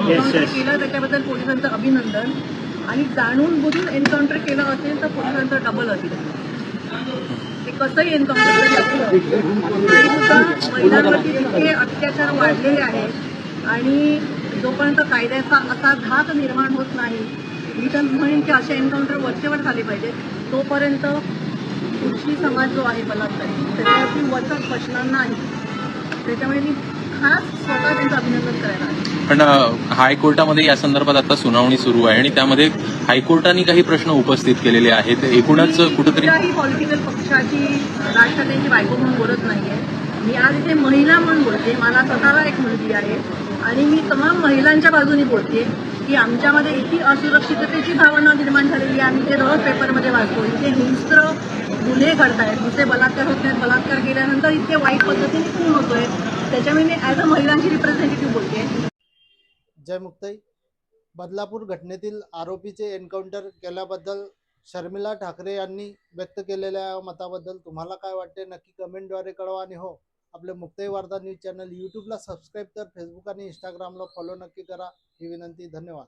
Encounter केलं त्याच्याबद्दल पोलिसांचं अभिनंदन. आणि जाणून बुजून एन्काउंटर केलं असेल तर पोलिसांचं डबल अभिनंदन ते कसंही एन्काउंटर महिलांवरती इतके अत्याचार वाढलेले आहेत. आणि जोपर्यंत कायद्याचा असा धाक निर्माण होत नाही मी तर म्हणेन की असे एन्काउंटर वरचेवर झाले पाहिजेत. तोपर्यंत पुरुषी समाज जो आहे बलात्कारी त्याच्यावरती वचक बसणार नाही. त्याच्यामुळे मी खास स्वतः त्यांचं अभिनंदन करायला पण हायकोर्टामध्ये या संदर्भात आता सुनावणी सुरू आहे आणि त्यामध्ये हायकोर्टाने काही प्रश्न उपस्थित केलेले आहेत. एकूणच कुठेतरी पॉलिटिकल पक्षाची राज ठाकरेंची बायको म्हणून बोलत नाहीये. मी आज इथे महिला म्हणून बोलते. मला स्वतःला एक मुलगी आहे. आणि मी तमाम महिलांच्या बाजूने बोलते की आमच्यामध्ये इतकी असुरक्षिततेची भावना निर्माण झालेली आहे. आम्ही ते रोज पेपरमध्ये वाचतो. इथे हिंस्र गुन्हे घडतायत. नुसते बलात्कार होत नाहीत बलात्कार केल्यानंतर इतके वाईट पद्धतीने खून होतोय. त्याच्यामुळे मी ॲज अ महिलांची रिप्रेझेंटेटिव्ह बोलते. जय मुक्ताई बदलापूर घटनेतील आरोपीचे एन्काउंटर केल्याबद्दल शर्मिला ठाकरे यांनी व्यक्त केलेल्या मताबद्दल तुम्हाला काय वाटते? नक्की कमेंटद्वारे कळवा आणि हो आपले मुक्ताई वार्ता न्यूज चॅनल यूट्यूबला सबस्क्राईब तर फेसबुक आणि इंस्टाग्रामला फॉलो नक्की करा. ही विनंती धन्यवाद.